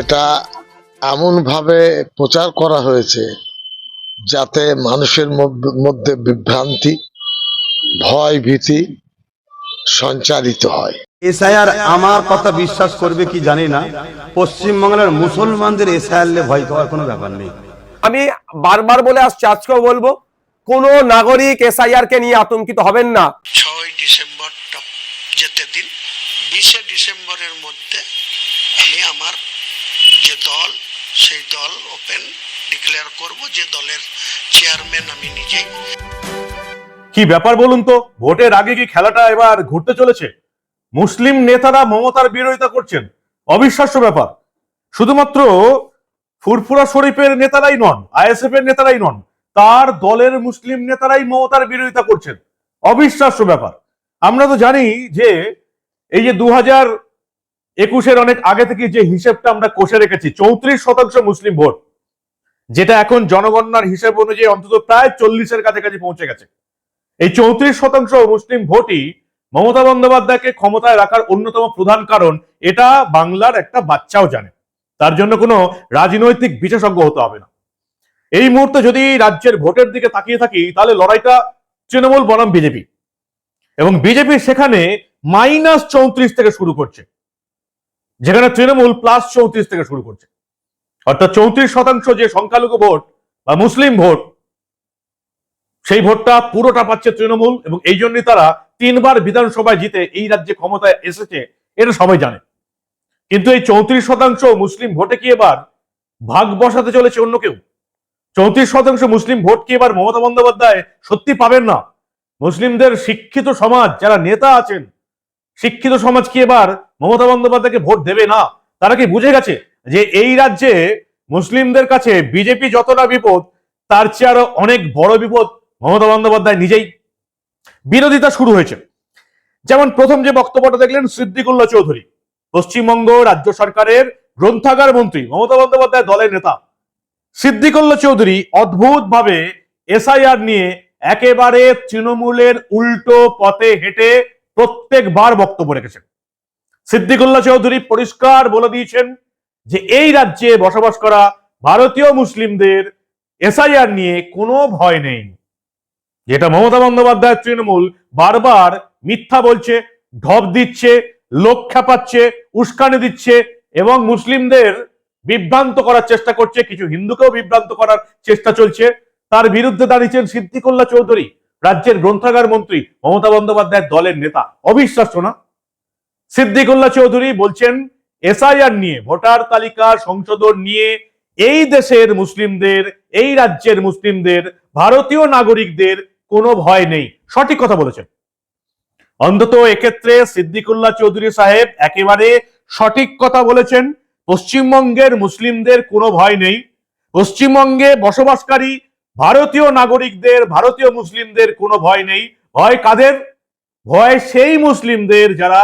এটা এমনভাবে প্রচার করা হয়েছে যাতে মানুষের মধ্যে বিভ্রান্তি ভয় ভীতি সঞ্চারিত হয়। এসআইআর আমার কথা বিশ্বাস করবে কি জানি না। পশ্চিমবাংলার মুসলমানদের এসআইআর ভয় পাওয়ার কোনো ব্যাপার নেই। আমি বারবার বলে আসছি আজকেও বলব কোন নাগরিক এসআইআর কে নিয়ে আতঙ্কিত হবেন না। ছয় ডিসেম্বরটা যেতে দিন বিশে ডিসেম্বরের মধ্যে আমি আমার যে দল, সেই দল ওপেন ডিক্লেয়ার করব, যে দলের চেয়ারম্যান আমি নিজেই। কি ব্যাপার বলুন তো? ভোটের আগে কি খেলাটা এবার ঘুরতে চলেছে? মুসলিম নেতারা মমতার বিরোধিতা করছেন। অবিশ্বাস্য ব্যাপার। শুধুমাত্র ফুরফুরা শরীফের নেতারাই নন, আইএসএফ এর নেতারাই নন, তার দলের মুসলিম নেতারাই মমতার বিরোধিতা করছেন। অবিশ্বাস্য ব্যাপার। আমরা তো জানি যে এই যে দু হাজার একুশের অনেক আগে থেকে যে হিসেবটা আমরা কষে রেখেছি, চৌত্রিশ শতাংশ মুসলিম ভোট, যেটা এখন জনগণনার হিসেব অনুযায়ী অন্তত প্রায় চল্লিশের কাছাকাছি পৌঁছে গেছে। এই চৌত্রিশ শতাংশ মুসলিম ভোটই মমতা বন্দ্যোপাধ্যায়কে ক্ষমতায় রাখার অন্যতম প্রধান কারণ, এটা বাংলার একটা বাচ্চাও জানে। তার জন্য কোনো রাজনৈতিক বিশেষজ্ঞ হতে হবে না। এই মুহূর্তে যদি রাজ্যের ভোটের দিকে তাকিয়ে থাকি, তাহলে লড়াইটা তৃণমূল বনাম বিজেপি। এবং বিজেপি সেখানে মাইনাস চৌত্রিশ থেকে শুরু করছে। যেখানে তৃণমূল প্লাস চৌত্রিশ থেকে শুরু করছে। অর্থাৎ চৌত্রিশ শতাংশ যে সংখ্যালঘু ভোট বা মুসলিম ভোট, সেই ভোটটা পুরোটা পাচ্ছে তৃণমূল এবং এই জন্যই তারা তিনবার বিধানসভায় জিতে এই রাজ্যে ক্ষমতায় এসেছে এটা সবাই জানে। কিন্তু এই চৌত্রিশ শতাংশ মুসলিম ভোটে কি এবার ভাগ বসাতে চলেছে অন্য কেউ? চৌত্রিশ শতাংশ মুসলিম ভোট কি এবার মমতা বন্দ্যোপাধ্যায় সত্যি পাবেন না? মুসলিমদের শিক্ষিত সমাজ, যারা নেতা আছেন, শিক্ষিত সমাজ কি এবার মমতা বন্দ্যোপাধ্যায়কে ভোট দেবে না, তারা কি বুঝে গেছে যে এই রাজ্যে মুসলিমদের কাছে বিজেপি যতটা বিপদ, তার চেয়ে আরও অনেক বড় বিপদ মমতা বন্দ্যোপাধ্যায় নিজেই? বিরোধিতা শুরু হয়েছে। যেমন প্রথম যে বক্তব্যটা দেখলেন সিদ্দিকুল্লাহ চৌধুরী, পশ্চিমবঙ্গ রাজ্য সরকারের গ্রন্থাগার মন্ত্রী, মমতা বন্দ্যোপাধ্যায় দলের নেতা। সিদ্দিকুল্লাহ চৌধুরী অদ্ভুত ভাবে এসআইআর নিয়ে একেবারে তৃণমূলের উল্টো পথে হেঁটে প্রত্যেকবার বক্তব্য রেখেছেন। সিদ্দিকুল্লাহ চৌধুরী পরিষ্কার বলে দিয়েছেন যে এই রাজ্যে বসবাস করা ভারতীয় মুসলিমদের এসআইআর নিয়ে কোনো ভয় নেই। যেটা মমতা বন্দ্যোপাধ্যায়, তৃণমূল বারবার মিথ্যা বলছে, ঢপ দিচ্ছে, লোক খেপাচ্ছে, উস্কানি দিচ্ছে এবং মুসলিমদের বিভ্রান্ত করার চেষ্টা করছে, কিছু হিন্দুকেও বিভ্রান্ত করার চেষ্টা চলছে। তার বিরুদ্ধে দাঁড়িয়েছেন সিদ্দিকুল্লাহ চৌধুরী, রাজ্যের গ্রন্থাগার মন্ত্রী মমতা বন্দ্যোপাধ্যায়ের দলের নেতা। অবিশ্বাস্য না? সিদ্দিকুল্লাহ চৌধুরী বলছেন, এসআইআর নিয়ে, ভোটার তালিকা সংশোধন নিয়ে এই দেশের মুসলিমদের, এই রাজ্যের মুসলিমদের, ভারতীয় নাগরিকদের কোনো ভয় নেই। সঠিক কথা বলেছেন। অন্তত এক্ষেত্রে সিদ্দিকুল্লাহ চৌধুরী সাহেব একেবারে সঠিক কথা বলেছেন। পশ্চিমবঙ্গের মুসলিমদের কোনো ভয় নেই। পশ্চিমবঙ্গে বসবাসকারী ভারতীয় নাগরিকদের, ভারতীয় মুসলিমদের কোনো ভয় নেই। ভয় কাদের? ভয় সেই মুসলিমদের যারা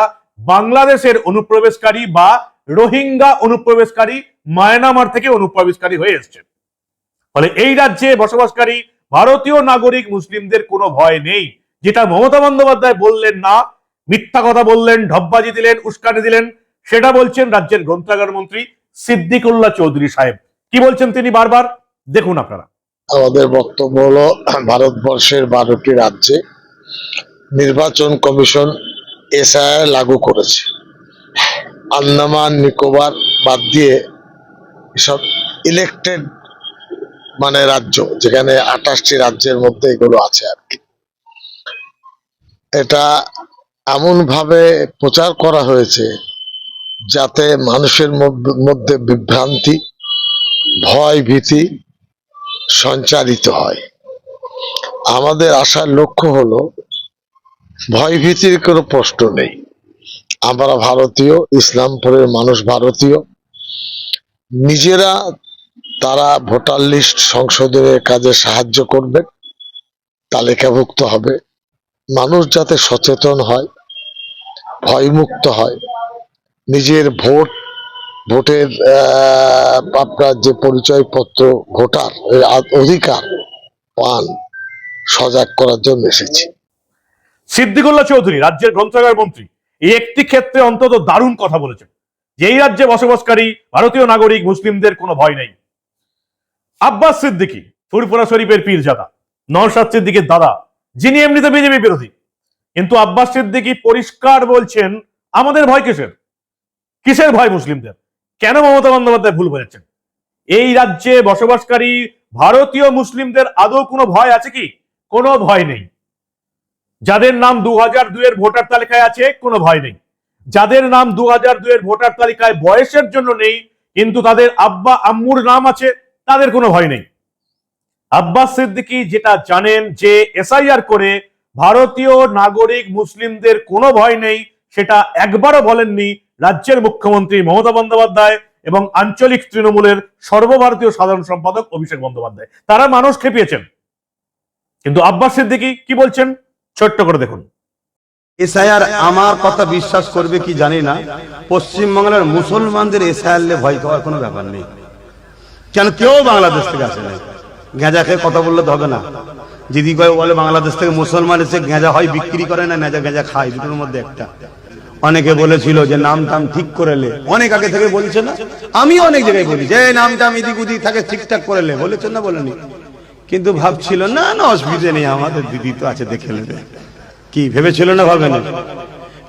বাংলাদেশের অনুপ্রবেশকারী বা রোহিঙ্গা অনুপ্রবেশকারী মায়ানমার থেকে অনুপ্রবেশকারী হয়ে এসছেন ফলে এই রাজ্যে বসবাসকারী ভারতীয় নাগরিক মুসলিমদের কোনো ভয় নেই। যেটা মমতা বন্দ্যোপাধ্যায় বললেন না, মিথ্যা কথা বললেন, ঢব্বাজি দিলেন, উস্কানি দিলেন, সেটা বলছেন রাজ্যের গ্রন্থাগার মন্ত্রী সিদ্দিকুল্লাহ চৌধুরী সাহেব। কি বলছেন তিনি বারবার? দেখুন আপনারা। আমাদের বক্তব্য হলো, ভারতবর্ষের বারোটি রাজ্যে নির্বাচন কমিশন এসআইআর লাগু করেছে। আন্দামান, নিকোবর বাদ দিয়ে সব ইলেকটেড মানে রাজ্য, যেখানে আঠাশটি রাজ্যের মধ্যে এগুলো আছে আর কি। এটা এমন ভাবে প্রচার করা হয়েছে যাতে মানুষের মধ্যে বিভ্রান্তি, ভয় ভীতি সঞ্চারিত হয়। আমাদের আসার লক্ষ্য হলো ভয়ভীতির কোনো প্রশ্ন নেই। আমরা ভারতীয়, ইসলামপুরের মানুষ ভারতীয়। নিজেরা তারা ভোটার লিস্ট সংশোধনের কাজে সাহায্য করবেন তালিকাভুক্ত হবে। মানুষ যাতে সচেতন হয়, ভয়মুক্ত হয়, নিজের ভোট, ভোটের আপনার যে পরিচয়পত্র, ভোটার অধিকার পান, সজাগ করার জন্য এসেছি। সিদ্দিকুল্লাহ চৌধুরী, রাজ্যের গ্রন্থাগার মন্ত্রী। এই একটি ক্ষেত্রে অন্তত দারুণ কথা বলেছেন। যে এই রাজ্যে বসবাসকারী ভারতীয় নাগরিক মুসলিমদের কোনো ভয় নেই। আব্বাস সিদ্দিকী ফুরফুরা শরীফের পীরজাদা, নওশাদ সিদ্দিকের দাদা, যিনি এমনিতে বিজেপি বিরোধী। কিন্তু আব্বাস সিদ্দিকী পরিষ্কার বলছেন, আমাদের ভয় কিসের? কিসের ভয় মুসলিমদের? কেন মমতা বন্দ্যোপাধ্যায় ভুল বোঝাচ্ছেন এই রাজ্যে বসবাসকারী ভারতীয় মুসলিমদের আদৌ কোনো ভয় আছে কি? কোনো ভয় নেই। যাদের নাম দু হাজার দুয়ের ভোটার তালিকায় আছে, কোনো ভয় নেই। যাদের নাম দু হাজার দুয়ের ভোটার তালিকায় বয়সের জন্য নেই, কিন্তু তাদের আব্বা, আম্মুর নাম আছে, তাদের কোনো ভয় নেই। আব্বাস সিদ্দিকী যেটা জানেন যে এসআইআর করে ভারতীয় নাগরিক মুসলিমদের কোনো ভয় নেই, সেটা একবারও বলেননি রাজ্যের মুখ্যমন্ত্রী মমতা বন্দ্যোপাধ্যায় এবং আঞ্চলিক তৃণমূলের সর্বভারতীয় সাধারণ সম্পাদক অভিষেক বন্দ্যোপাধ্যায়। তারা মানুষ খেপিয়েছেন। কিন্তু আব্বাস সিদ্দিকী কি বলছেন? ছোট্ট করে দেখুন। এসআইআর আমার কথা বিশ্বাস করবে কি জানি না। পশ্চিমবাংলার মুসলমানদের এসআইআর ভয় পাওয়ার কোনো ব্যাপার নেই। কেন কেউ বাংলাদেশ থেকে আসে নাই? গেঁজা খেয়ে কথা বললে হবে না। দিদি কয় বলে বাংলাদেশ থেকে মুসলমান এসে গেঁজা হয়, বিক্রি করে না নেজা গেঁজা খায়, দুটোর মধ্যে একটা। অনেকে বলেছিল যে নাম টাম ঠিক করে লে। অনেক আগে থেকে বলছে না। আমি অনেক জায়গায় বলি যে নাম টাম এদিক ওদিক থাকে, ঠিকঠাক করে লে। বলেছেন না বলেনি কিন্তু ভাবছিল, না না, অসুবিধে নেই, আমাদের দিদি তো আছে, দেখে নেবে। কি, ভেবেছিল না ভাবে না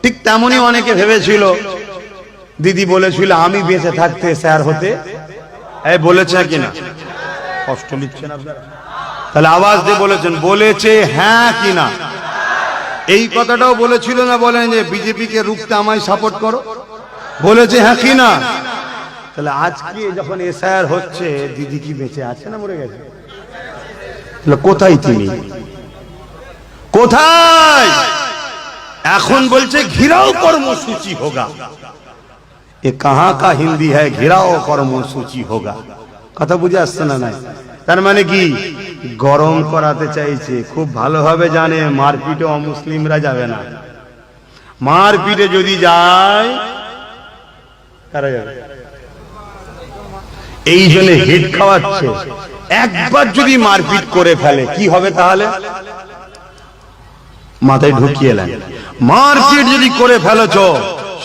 ঠিক তেমনই অনেকে ভেবেছিল। দিদি বলেছিল, আমি বেঁচে থাকতে স্যার হতে। বলেছে কিনা? কষ্ট নিচ্ছেন তাহলে আওয়াজ দিয়ে বলেছেন, বলেছে হ্যাঁ কিনা? এই কথাটাও বলেছিল না, বলেন যে বিজেপি কে রুখতে আমায় সাপোর্ট করো। বলেছে হ্যাঁ কিনা? তাহলে আজকে যখন এসআইআর হচ্ছে, দিদি কি বেঁচে আছে না মরে গেছে? কোথায় তিনি কোথায়? এখন বলছে, ঘিরাও কর্মসূচি হোগা। এ কাহা কা হিন্দি হ্যাঁ ঘিরাও কর্মসূচি হোগা। কথা বুঝে আসছে না নাই? তার মানে কি? গরম করাতে চাইছে, খুব ভালোভাবে জানে মারপিটে অমুসলিমরা যাবে না। মারপিটে যদি যায় এই জন্য হিট খাওয়াচ্ছে। একবার যদি মারপিট করে ফেলে, কি হবে তাহলে? মাথায় ঢুকিয়ে এলেন মারপিট যদি করে ফেলেছ,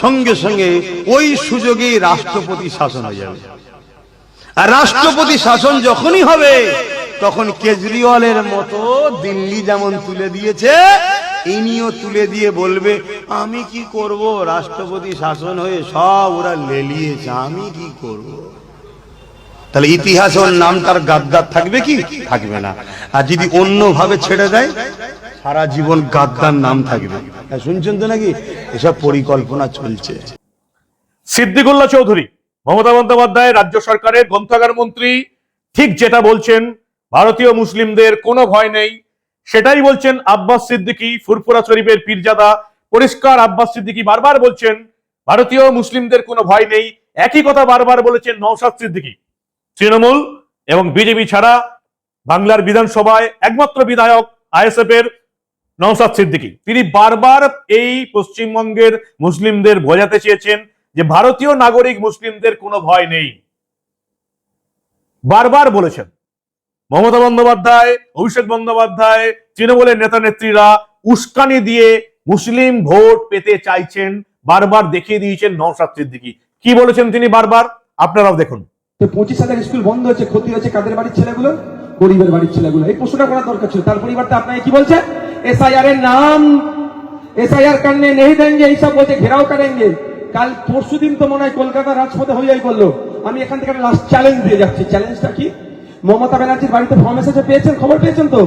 সঙ্গে সঙ্গে ওই সুযোগেই রাষ্ট্রপতি শাসন হয়ে যাবে। আর রাষ্ট্রপতি শাসন যখনই হবে, তখন কেজরিওয়ালের মতো দিল্লি যেমন তুলে দিয়েছে, ইনিও তুলে দিয়ে বলবে, আমি কি করব? রাষ্ট্রপতি শাসন হয়ে সব ওরা লেলিয়েছে, আমি কি করব? তাহলে ইতিহাসে ওর নামটার গাদ্দার থাকবে কি? থাকবে না। আর যদি অন্যভাবে ছেড়ে দেয়, সারা জীবন গাদ্দার নাম থাকবে। শুনছেন তো নাকি? এসব পরিকল্পনা চলছে। সিদ্দিকুল্লাহ চৌধুরী, মমতা বন্দ্যোপাধ্যায়, রাজ্য সরকারের গ্রন্থাগার মন্ত্রী, ঠিক যেটা বলছেন, ভারতীয় মুসলিমদের কোনো ভয় নেই। সেটাই বলছেন আব্বাস সিদ্দিকী, ফুরফুরা শরীফের পীরজাদা। পরিষ্কার আব্বাস সিদ্দিকী বারবার বলছেন, ভারতীয় মুসলিমদের কোনো ভয় নেই। একই কথা বারবার বলেছেন নওশাদ সিদ্দিকী। তৃণমূল এবং বিজেপি ছাড়া বাংলার বিধানসভায় একমাত্র বিধায়ক আইএসএফ এর নওশাদ সিদ্দিকী। তিনি বারবার এই পশ্চিমবঙ্গের মুসলিমদের বোঝাতে চেয়েছেন যে ভারতীয় নাগরিক মুসলিমদের কোনো ভয় নেই। বারবার বলেছেন। মমতা বন্দ্যোপাধ্যায়, অভিষেক বন্দ্যোপাধ্যায়, তৃণমূলের নেতা নেত্রীরা উস্কানি দিয়ে মুসলিম ভোট পেতে চাইছেন, বারবার দেখিয়ে দিয়েছেন নওশাদ সিদ্দিকী। কি বলেছেন তিনি বারবার? আপনারাও দেখুন। যে পঁচিশ হাজার স্কুল বন্ধ হয়েছে, ক্ষতি হচ্ছে কাদের বাড়ির ছেলেগুলো গরিবের বাড়ির ছেলেগুলো এই প্রশ্নটা করার দরকার ছিল। তার পরিবর্তে আপনাকে কি বলছে? এসআইআর এর নাম। এসআইআর কারণে নেই দেंगे এইসব বলছে, ঘেরাও করেंगे কাল পরশু দিন তো মনে হয় কলকাতা রাজপথে হইয়াই করল। আমি এখান থেকে লাস্ট চ্যালেঞ্জ দিয়ে যাচ্ছি। চ্যালেঞ্জটা কি? মমতা ব্যানার্জির বাড়িতে ফর্ম এসেছে, পেয়েছেন? খবর পেয়েছেন তো?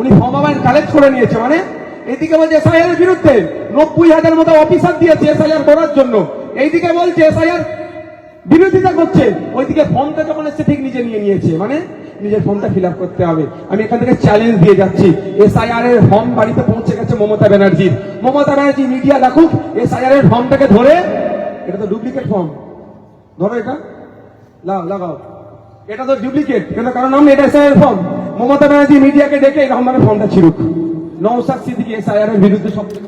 উনি ফর্ম আবার কালেক্ট করে নিয়েছে মানে? এইদিকে বলছে এসআইআর এর বিরুদ্ধে নব্বই হাজার মতো অফিসার দিয়েছে এসআইআর করার জন্য। এইদিকে বলছে এসআইআর বিরোধিতা করছে। ওইদিকে ফর্মটা যখন এসছে, ঠিক নিজে নিয়ে নিয়েছে। মানে নিজের ফর্মটা ফিল করতে হবে। আমি এখান থেকে চ্যালেঞ্জ দিয়ে যাচ্ছি। এসআইআর এর ফর্ম বাড়িতে পৌঁছে গেছে মমতা ব্যানার্জির। মমতা ব্যানার্জি মিডিয়া দেখুক এসআইআর এর ফর্মটাকে ধরে, এটা তো ডুপ্লিকেট ফর্ম ধরো এটা। লাও, লাগাও। এটা তো ডুপ্লিকেট কেন? কারণ নাম এটা এসআইআর ফর্ম মমতা ব্যানার্জি মিডিয়াকে ডেকে এরকম ভাবে ফর্মটা ছিড়ুক। নৌসাদ সিদ্দিকি এসআইআর এর বিরুদ্ধে সব থেকে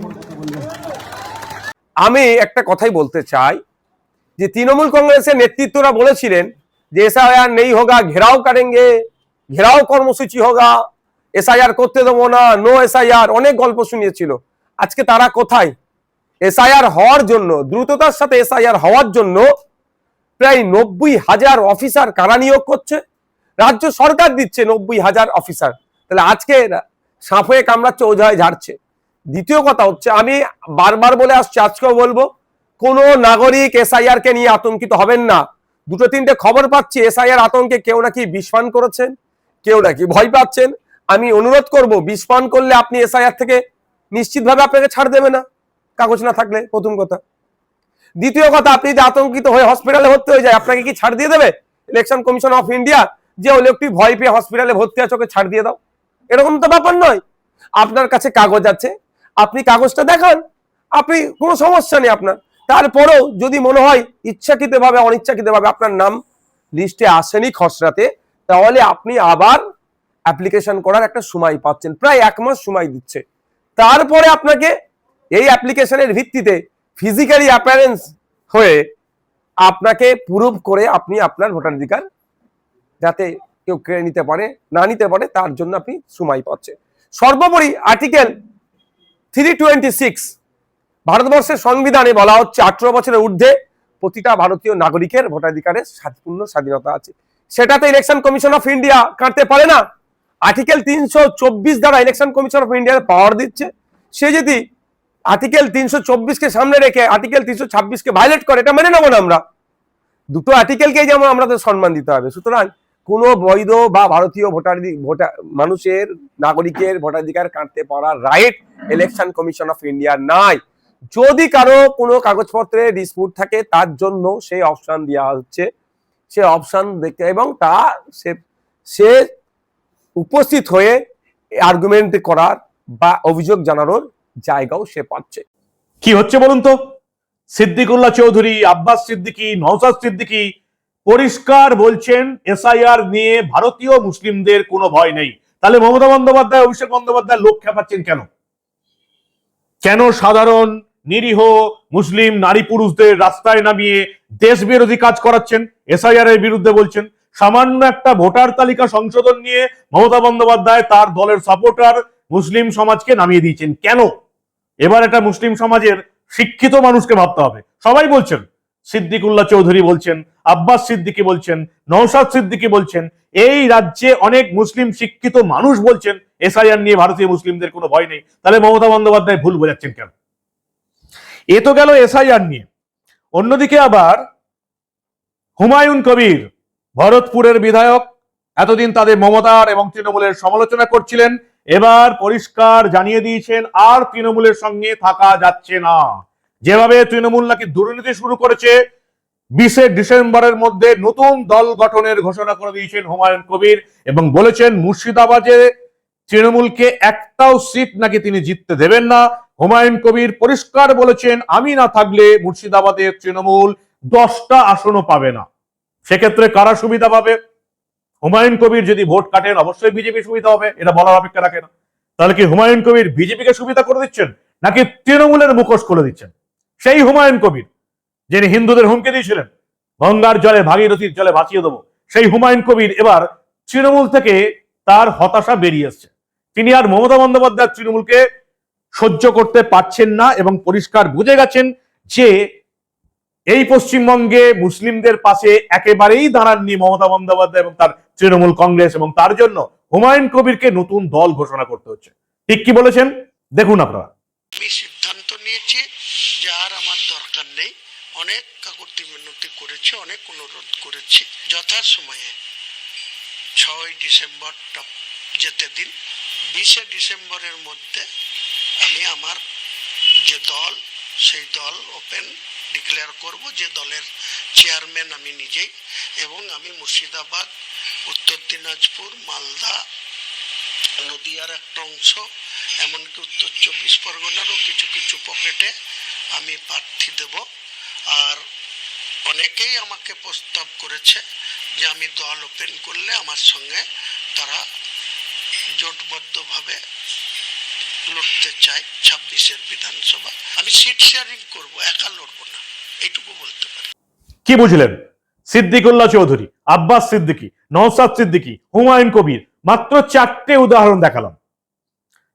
আমি একটা কথাই বলতে চাই। যে তৃণমূল কংগ্রেসের নেতৃত্বরা বলেছিলেন যে এসআইআর নেই হোগা, ঘেরাও করেंगे ঘেরাও কর্মসূচি হোগা, এসআইআর করতে দেবো না নো এসআইআর, অনেক গল্প শুনিয়েছিল। আজকে তারা কোথায়? এসআইআর হওয়ার জন্য, দ্রুততার সাথে এসআইআর হওয়ার জন্য প্রায় নব্বই হাজার অফিসার কারা নিয়োগ করছে? রাজ্য সরকার দিচ্ছে নব্বই হাজার অফিসার। তাহলে আজকে সাপ হয়ে কামড়াচ্ছে, ওঝায় ঝাড়ছে। দ্বিতীয় কথা হচ্ছে, আমি বারবার বলে আসছি, আজকেও বলব কোন নাগরিক এসআইআর কে নিয়ে আতঙ্কিত হবেন না। দুটো তিনটে খবর পাচ্ছি। এসআইআর আতঙ্কে কেউ নাকি বিষপান করেছেন? কেউ নাকি ভয় পাচ্ছেন? আমি অনুরোধ করব বিষপান করলে আপনি এসআইআর থেকে নিশ্চিতভাবে আপনাকে ছাড় দেবে না। কাগজ না থাকলে, প্রথম কথা। দ্বিতীয় কথা, আপনি যদি আতঙ্কিত হয়ে হসপিটালে ভর্তি হয়ে যায়, আপনাকে কি ছাড় দিয়ে দেবে? ইলেকশন কমিশন অফ ইন্ডিয়া যে ওই লোকটি ভয় পেয়ে হসপিটালে ভর্তি আছে, ওকে ছাড় দিয়ে দাও। এরকম তো ব্যাপার নয়। আপনার কাছে কাগজ আছে। আপনি কাগজটা দেখান। আপনি, কোনো সমস্যা নেই আপনার। তারপরেও যদি মনে হয় ইচ্ছাকৃতভাবে, অনিচ্ছাকৃতভাবে আপনার নাম লিস্টে আসেনি খসড়াতে, তাহলে আপনি আবার অ্যাপ্লিকেশন করার একটা সময় পাচ্ছেন। প্রায় এক মাস সময় দিচ্ছে। তারপরে আপনাকে এই অ্যাপ্লিকেশনের ভিত্তিতে ফিজিক্যালি অ্যাপারেন্স হয়ে আপনাকে প্রুভ করে আপনি আপনার ভোটাধিকার যাতে কেউ কেড়ে নিতে পারে, না নিতে পারে, তার জন্য আপনি সময় পাচ্ছেন। সর্বোপরি আর্টিকেল থ্রি টোয়েন্টি সিক্স ভারতবর্ষের সংবিধানে বলা হচ্ছে আঠারো বছরের ঊর্ধ্বে প্রতিটা ভারতীয় নাগরিকের ভোটাধিকারের পূর্ণ স্বাধীনতা আছে। সেটাতে ইলেকশন কমিশন অফ ইন্ডিয়া কাটতে পারে না। আর্টিকেল তিনশো চব্বিশ দ্বারা ইলেকশন কমিশন অফ ইন্ডিয়ার পাওয়ার দিচ্ছে। সে যদি আর্টিকেল তিনশো চব্বিশকে সামনে রেখে আর্টিকেল তিনশো ছাব্বিশকে ভায়োলেট করে, এটা মেনে নেব না আমরা। দুটো আর্টিকেলকে যেমন আমাদের সম্মান দিতে হবে। সুতরাং কোনো বৈধ বা ভারতীয় ভোটার ভোটার মানুষের, নাগরিকের ভোটাধিকার কাটতে পারার right election commission of India নাই। যদি কারও কোনো কাগজপত্রে ডিসপুট থাকে, তার জন্য সেই অপশন দেওয়া হচ্ছে। সে অপশন দেখতে এবং তা সে সে উপস্থিত হয়ে আর্গুমেন্ট করার বা অভিযোগ জানানোর জায়গাও সে পাচ্ছে। কি হচ্ছে বলুন তো? সিদ্দিকুল্লাহ চৌধুরী, আব্বাস সিদ্দিকী নওসাদ সিদ্দিকী পরিষ্কার বলছেন, এসআইআর নিয়ে ভারতীয় মুসলিমদের কোনো ভয় নেই। তাহলে মমতা বন্দ্যোপাধ্যায়, অভিষেক বন্দ্যোপাধ্যায় লোক খেপাচ্ছেন কেন? কেন সাধারণ নিরীহ মুসলিম নারী পুরুষদের রাস্তায় নামিয়ে দেশ বিরোধী কাজ করাচ্ছেন এসআইআর এর বিরুদ্ধে বলছেন, সামান্য একটা ভোটার তালিকা সংশোধন নিয়ে মমতা বন্দ্যোপাধ্যায় তার দলের সাপোর্টার মুসলিম সমাজকে নামিয়ে দিয়েছেন। কেন? এবার এটা মুসলিম সমাজের শিক্ষিত মানুষকে ভাবতে হবে। সবাই বলছেন, সিদ্দিকুল্লাহ চৌধুরী বলছেন, আব্বাস সিদ্দিকী বলছেন নৌসাদ সিদ্দিকী বলছেন, এই রাজ্যে অনেক মুসলিম শিক্ষিত মানুষ বলছেন এসআইআর নিয়ে ভারতীয় মুসলিমদের কোনো ভয় নেই। তাহলে মমতা বন্দ্যোপাধ্যায় ভুল বোঝাচ্ছেন কেন? এ তো গেল এসআইআর নিয়ে। অন্যদিকে আবার হুমায়ুন কবির, ভরতপুরের বিধায়ক, এতদিন তাদের মমতার এবং তৃণমূলের সমালোচনা করছিলেন, এবার পরিষ্কার জানিয়ে দিয়েছেন, আর তৃণমূলের সঙ্গে থাকা যাচ্ছে না। যেভাবে তৃণমূল নাকি দুর্নীতি শুরু করেছে, বিশে ডিসেম্বরের মধ্যে নতুন দল গঠনের ঘোষণা করে দিয়েছেন হুমায়ুন কবির এবং বলেছেন মুর্শিদাবাদে তৃণমূলকে একটাও সিট নাকি তিনি জিততে দেবেন না? হুমায়ুন কবির পরিষ্কার বলেছেন, আমি না থাকলে মুর্শিদাবাদের তৃণমূল দশটা আসনও পাবে না। সেক্ষেত্রে কারা সুবিধা পাবে? হুমায়ুন কবির যদি ভোট কাটেন, অবশ্যই বিজেপি সুবিধা হবে, এটা বলার অপেক্ষা রাখে না। তাহলে কি হুমায়ুন কবির বিজেপিকে সুবিধা করে দিচ্ছেন, নাকি তৃণমূলের মুখোশ করে দিচ্ছেন? সেই হুমায়ুন কবির, যিনি হিন্দুদের হুমকি দিয়েছিলেন, গঙ্গার জলে, ভাগীরথীর জলে ভাসিয়ে দেবো, সেই হুমায়ুন কবির এবার তৃণমূল থেকে তার হতাশা বেরিয়ে এসছে। তিনি আর মমতা বন্দ্যোপাধ্যায় তৃণমূলকে সহ্য করতে পারছেন না এবং পরিষ্কার বুঝে গেছেন যে এই পশ্চিমবঙ্গে মুসলিমদের পাশে একেবারেই দাঁড়াননি মমতা বন্দ্যোপাধ্যায় এবং তার তৃণমূল কংগ্রেস এবং তার জন্য হুমায়ুন কবিরকে নতুন দল ঘোষণা করতে হচ্ছে। ঠিক কি বলেছেন? দেখুন আপনারা। আমি সিদ্ধান্ত নিয়েছি যে আর আমার দরকার নেই। অনেক কাকুতি মিনতি করেছি, অনেক অনুরোধ করেছি। যথাসময়ে ছয় ডিসেম্বরটা যেতে দিন। বিশে ডিসেম্বরের মধ্যে আমি আমার যে দল, সেই দল ওপেন, ডিক্লেয়ার করব যে দলের চেয়ারম্যান আমি নিজেই এবং আমি মুর্শিদাবাদ, উত্তর দিনাজপুর, মালদা, নদিয়ার একটা অংশ, এমনকি উত্তর চব্বিশ পরগনারও কিছু কিছু পকেটে আমি প্রার্থী দেব। আর অনেকেই আমাকে প্রস্তাব করেছে যে আমি দল ওপেন করলে আমার সঙ্গে তারা জোটবদ্ধভাবে লড়তে চায় ছাব্বিশের বিধানসভা। আমি সিট শেয়ারিং করব, একা লড়বো না, এইটুকু বলতে পারি। কি বুঝলেন? সিদ্দিকুল্লাহ চৌধুরী, আব্বাস সিদ্দিকী নওসাদ সিদ্দিকী, হুমায়ুন কবির, মাত্র চারটে উদাহরণ দেখালাম।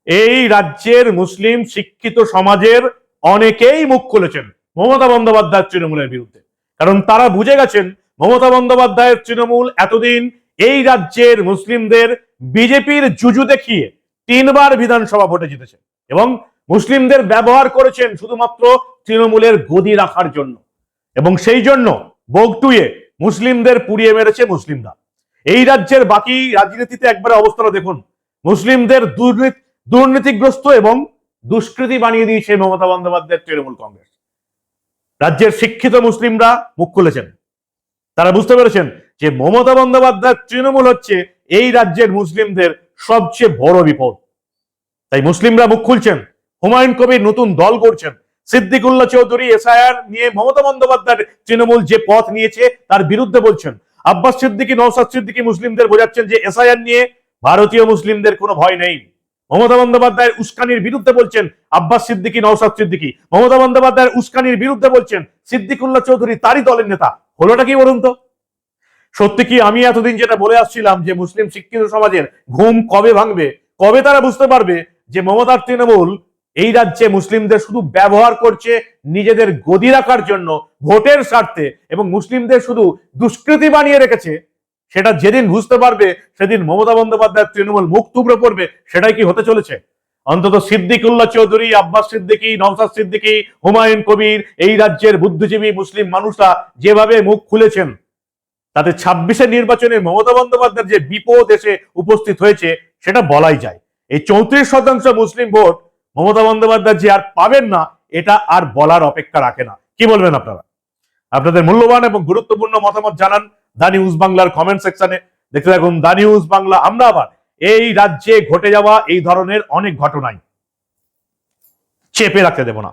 এই রাজ্যের মুসলিম শিক্ষিত সমাজের অনেকেই মুখ খুলেছেন মমতা বন্দ্যোপাধ্যায় তৃণমূলের বিরুদ্ধে। কারণ তারা বুঝে গেছেন, মমতা বন্দ্যোপাধ্যায়ের তৃণমূল এতদিন এই রাজ্যের মুসলিমদের বিজেপির জুজু দেখিয়ে তিনবার বিধানসভা ভোটে জিতেছে এবং মুসলিমদের ব্যবহার করেছেন শুধুমাত্র তৃণমূলের গদি রাখার জন্য। এবং সেই জন্য বগটুয়ে মুসলিমদের পুড়িয়ে মেরেছে মুসলিমরা। এই রাজ্যের বাকি রাজনীতিতে একবারে অবস্থাটা দেখুন। মুসলিমদের দুর্নীতি, দুর্নীতিগ্রস্ত এবং দুষ্কৃতি বানিয়ে দিয়েছে মমতা বন্দ্যোপাধ্যায়ের তৃণমূল কংগ্রেস। রাজ্যের শিক্ষিত মুসলিমরা মুখ খুলেছেন। তারা বুঝতে পেরেছেন যে মমতা বন্দ্যোপাধ্যায় তৃণমূল হচ্ছে, এই রাজ্যের মুসলিমদের সবচেয়ে বড় বিপদ। তাই মুসলিমরা মুখ খুলছেন, হুমায়ুন কবির নতুন দল করছেন সিদ্দিকুল্লাহ চৌধুরী, এসআইআর নিয়ে মমতা বন্দ্যোপাধ্যায়ের তৃণমূল যে পথ নিয়েছে, তার বিরুদ্ধে বলছেন। আব্বাস সিদ্দিকী নৌসাদ সিদ্দিকী মুসলিমদের বোঝাচ্ছেন যে, এসআইআর নিয়ে ভারতীয় মুসলিমদের কোনো ভয় নেই। মমতা বন্দ্যোপাধ্যায়ের উস্কানির বিরুদ্ধে বলছেন আব্বাস সিদ্দিকী নৌসাদ সিদ্দিকী। মমতা বন্দ্যোপাধ্যায়ের উস্কানির বিরুদ্ধে বলছেন সিদ্দিকুল্লাহ চৌধুরী তারই দলের নেতা। হলোটা কি বলুন তো? সত্যি কি আমি এতদিন যেটা বলে আসছিলাম যে মুসলিম শিক্ষিত সমাজের ঘুম কবে ভাঙবে, কবে তারা বুঝতে পারবে যে মমতার তৃণমূল এই রাজ্যে মুসলিমদের শুধু ব্যবহার করছে নিজেদের গদি রাখার জন্য, ভোটের স্বার্থে এবং মুসলিমদের শুধু দুষ্কৃতি বানিয়ে রেখেছে, সেটা যেদিন বুঝতে পারবে সেদিন মমতা বন্দ্যোপাধ্যায়ের তৃণমূল মুখ তুবড়ে পড়বে, সেটাই কি হতে চলেছে? অন্তত সিদ্দিকুল্লাহ চৌধুরী, আব্বাস সিদ্দিকী নওসাদ সিদ্দিকী, হুমায়ুন কবির এই রাজ্যের বুদ্ধিজীবী মুসলিম মানুষরা যেভাবে মুখ খুলেছেন তাতে ছাব্বিশের নির্বাচনে মমতা বন্দ্যোপাধ্যায়ের যে বিপদ এসে উপস্থিত হয়েছে, সেটা বলাই যায়। এই চৌত্রিশ শতাংশ মুসলিম ভোট মমতা বন্দ্যোপাধ্যায় যে আর পাবেন না, এটা আর বলার অপেক্ষা রাখে না। কি বলবেন আপনারা? আপনাদের মূল্যবান এবং গুরুত্বপূর্ণ মতামত জানান দা নিউজ বাংলার কমেন্ট সেকশনে। দেখতে থাকুন দা নিউজ বাংলা। আমরা আবার এই রাজ্যে ঘটে যাওয়া এই ধরনের অনেক ঘটনাই চেপে রাখতে দেব না।